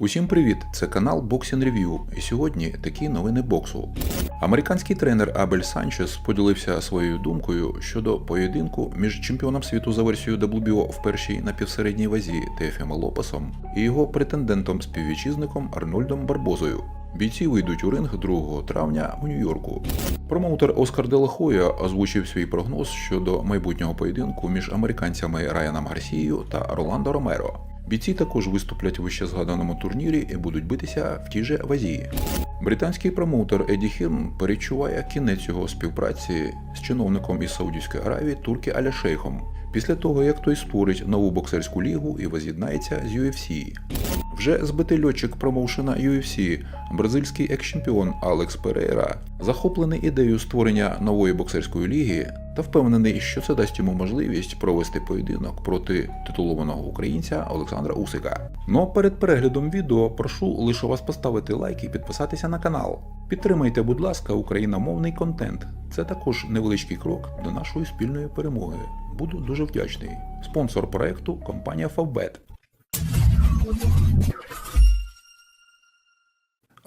Усім привіт! Це канал Boxing Review. І сьогодні такі новини боксу. Американський тренер Абель Санчес поділився своєю думкою щодо поєдинку між чемпіоном світу за версією WBO в першій напівсередній вазі Тефіма Лопесом і його претендентом співвітчизником Арнольдом Барбозою. Бійці вийдуть у ринг 2 травня у Нью-Йорку. Промоутер Оскар Делахоя озвучив свій прогноз щодо майбутнього поєдинку між американцями Райаном Гарсією та Роландо Ромеро. Бійці також виступлять в вищезгаданому турнірі і будуть битися в тій же вазі. Британський промоутер Еді Хірн перечуває кінець його співпраці з чиновником із Саудівської Аравії Турки Аля Шейхом після того, як той створить нову боксерську лігу і воз'єднається з UFC. Вже збитий льотчик промоушена UFC, бразильський екс-чемпіон Алекс Перейра, захоплений ідеєю створення нової боксерської ліги та впевнений, що це дасть йому можливість провести поєдинок проти титулованого українця Олександра Усика. Но перед переглядом відео прошу лише вас поставити лайк і підписатися на канал. Підтримайте, будь ласка, україномовний контент. Це також невеличкий крок до нашої спільної перемоги. Буду дуже вдячний. Спонсор проекту компанія Favbet.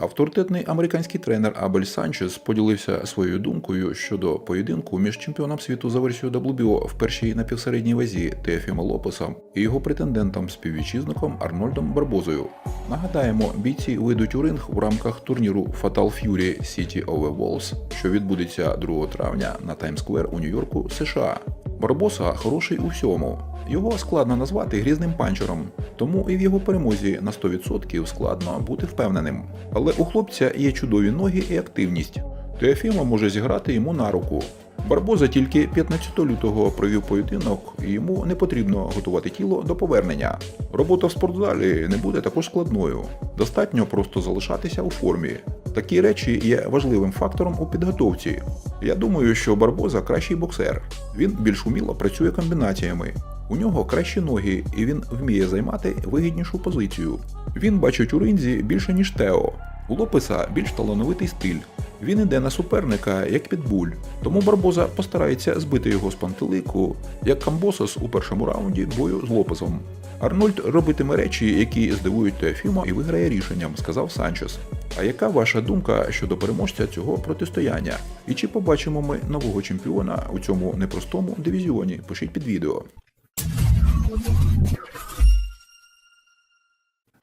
Авторитетний американський тренер Абель Санчес поділився своєю думкою щодо поєдинку між чемпіоном світу за версією WBO в першій напівсередній вазі Теофімо Лопесом і його претендентом співвітчизником Арнольдом Барбозою. Нагадаємо, бійці вийдуть у ринг в рамках турніру Fatal Fury City of the Walls, що відбудеться 2 травня на Таймсквер у Нью-Йорку, США. Барбоса хороший у всьому. Його складно назвати грізним панчером, тому і в його перемозі на 100% складно бути впевненим. Але у хлопця є чудові ноги і активність. Теофіма може зіграти йому на руку. Барбоза тільки 15 лютого провів поєдинок, і йому не потрібно готувати тіло до повернення. Робота в спортзалі не буде також складною. Достатньо просто залишатися у формі. Такі речі є важливим фактором у підготовці. Я думаю, що Барбоза кращий боксер. Він більш уміло працює комбінаціями. У нього кращі ноги, і він вміє займати вигіднішу позицію. Він бачить у ринзі більше, ніж Тео. У Лопеса більш талановитий стиль. Він іде на суперника як підбуль, тому Барбоза постарається збити його з пантелику, як Камбосос у першому раунді бою з Лопесом. Арнольд робитиме речі, які здивують Теофіма і виграє рішенням, сказав Санчес. А яка ваша думка щодо переможця цього протистояння? І чи побачимо ми нового чемпіона у цьому непростому дивізіоні? Пишіть під відео.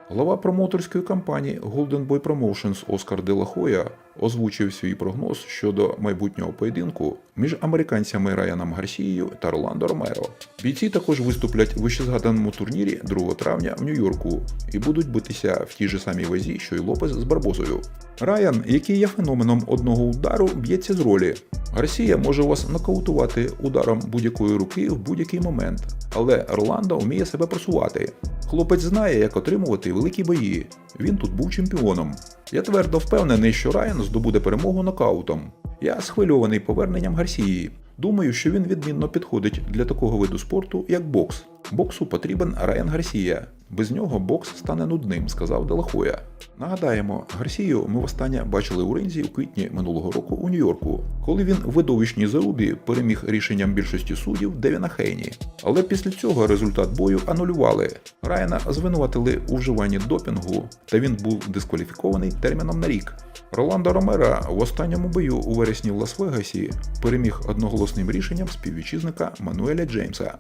Глава промоутерської компанії Golden Boy Promotions Оскар Делахоя озвучив свій прогноз щодо майбутнього поєдинку між американцями Раяном Гарсією та Роландо Ромеро. Бійці також виступлять в вищезгаданому турнірі 2 травня в Нью-Йорку і будуть битися в тій же самій вазі, що й Лопес з Барбозою. Раян, який є феноменом одного удару, б'ється з ролі. Гарсія може вас нокаутувати ударом будь-якої руки в будь-який момент, але Роландо вміє себе просувати. Хлопець знає, як отримувати великі бої. Він тут був чемпіоном. Я твердо впевнений, що Райан здобуде перемогу нокаутом. Я схвильований поверненням Гарсії. Думаю, що він відмінно підходить для такого виду спорту, як бокс. Боксу потрібен Райан Гарсія. Без нього бокс стане нудним, сказав Делахоя. Нагадаємо, Гарсію ми востаннє бачили у ринзі у квітні минулого року у Нью-Йорку, коли він в видовищній зарубі переміг рішенням більшості суддів Девіна Хейні. Але після цього результат бою анулювали. Райана звинуватили у вживанні допінгу, та він був дискваліфікований терміном на рік. Роландо Ромера в останньому бою у вересні в Лас-Вегасі переміг одноголосним рішенням співвітчизника Мануеля Джеймса.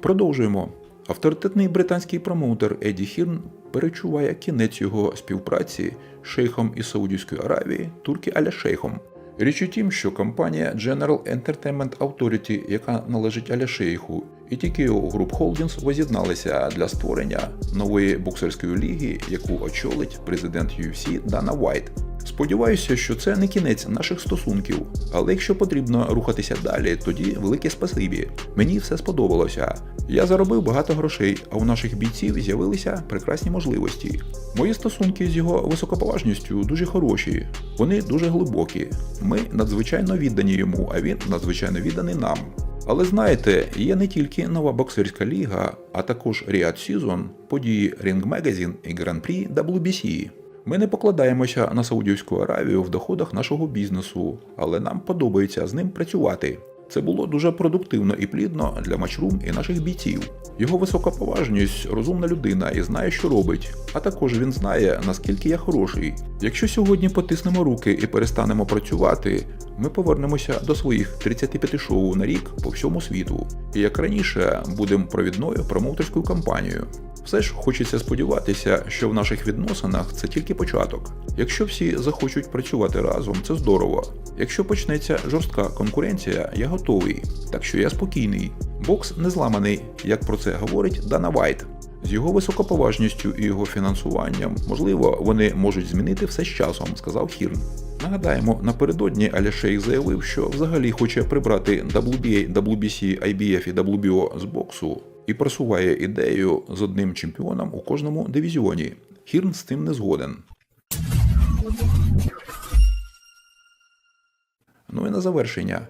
Продовжуємо. Авторитетний британський промоутер Еді Хірн перечуває кінець його співпраці з шейхом із Саудівської Аравії Туркі Аля Шейхом. Річ у тім, що компанія General Entertainment Authority, яка належить Аля Шейху, і TKO Group Holdings воз'єдналися для створення нової боксерської ліги, яку очолить президент UFC Дана Вайт. Сподіваюся, що це не кінець наших стосунків, але якщо потрібно рухатися далі, тоді велике спасибі. Мені все сподобалося. Я заробив багато грошей, а у наших бійців з'явилися прекрасні можливості. Мої стосунки з його високоповажністю дуже хороші, вони дуже глибокі. Ми надзвичайно віддані йому, а він надзвичайно відданий нам. Але знаєте, є не тільки нова боксерська ліга, а також Riyadh Season, події Ring Magazine і Гран-прі WBC. Ми не покладаємося на Саудівську Аравію в доходах нашого бізнесу, але нам подобається з ним працювати. Це було дуже продуктивно і плідно для матчрум і наших бійців. Його висока поважність, розумна людина і знає, що робить. А також він знає, наскільки я хороший. Якщо сьогодні потиснемо руки і перестанемо працювати, ми повернемося до своїх 35 шоу на рік по всьому світу. І як раніше, будемо провідною промоутерською кампанією. Все ж хочеться сподіватися, що в наших відносинах це тільки початок. Якщо всі захочуть працювати разом, це здорово. Якщо почнеться жорстка конкуренція, я готовий, так що я спокійний. Бокс не зламаний, як про це говорить Дана Вайт. З його високоповажністю і його фінансуванням, можливо, вони можуть змінити все з часом, сказав Хірн. Нагадаємо, напередодні Аляшей заявив, що взагалі хоче прибрати WBA, WBC, IBF і WBO з боксу і просуває ідею з одним чемпіоном у кожному дивізіоні. Хірн з тим не згоден. Ну і на завершення.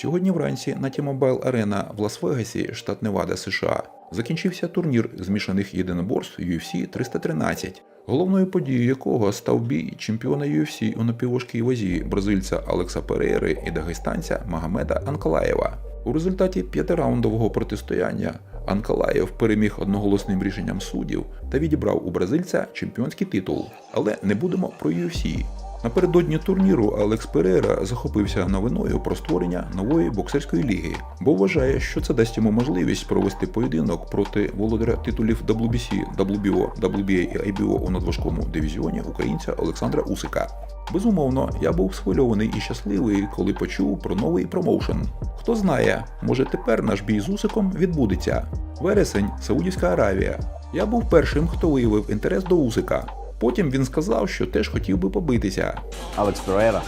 Сьогодні вранці на T-Mobile Arena в Лас-Вегасі, штат Невада, США, закінчився турнір змішаних єдиноборств UFC 313, головною подією якого став бій чемпіона UFC у напівважкій вазі бразильця Алекса Перейри і дагестанця Магомеда Анкалаєва. У результаті п'ятираундового протистояння Анкалаєв переміг одноголосним рішенням суддів та відібрав у бразильця чемпіонський титул. Але не будемо про UFC. Напередодні турніру Алекс Перейра захопився новиною про створення нової боксерської ліги, бо вважає, що це дасть йому можливість провести поєдинок проти володаря титулів WBC, WBO, WBA і IBO у надважкому дивізіоні українця Олександра Усика. Безумовно, я був схвильований і щасливий, коли почув про новий промоушен. Хто знає, може тепер наш бій з Усиком відбудеться. Вересень, Саудівська Аравія. Я був першим, хто виявив інтерес до Усика. Потім він сказав, що теж хотів би побитися. Alex Pereira.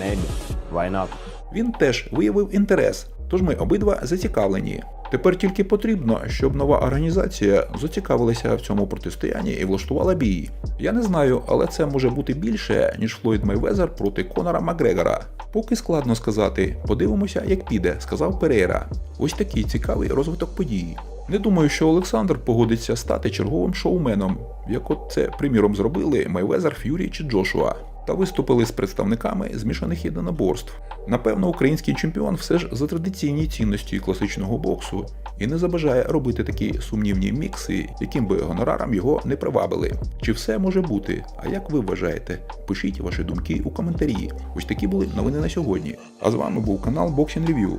Maybe. Why not? Він теж виявив інтерес, тож ми обидва зацікавлені. Тепер тільки потрібно, щоб нова організація зацікавилася в цьому протистоянні і влаштувала бій. Я не знаю, але це може бути більше, ніж Флойд Мейвезер проти Конора Макгрегора. Поки складно сказати, подивимося, як піде, сказав Перейра. Ось такий цікавий розвиток подій. Не думаю, що Олександр погодиться стати черговим шоуменом, як от це, приміром, зробили Майвезер, Ф'юрі чи Джошуа, та виступили з представниками змішаних єдиноборств. Напевно, український чемпіон все ж за традиційні цінності класичного боксу і не забажає робити такі сумнівні мікси, яким би гонорарам його не привабили. Чи все може бути? А як ви вважаєте? Пишіть ваші думки у коментарі. Ось такі були новини на сьогодні. А з вами був канал Boxing Review.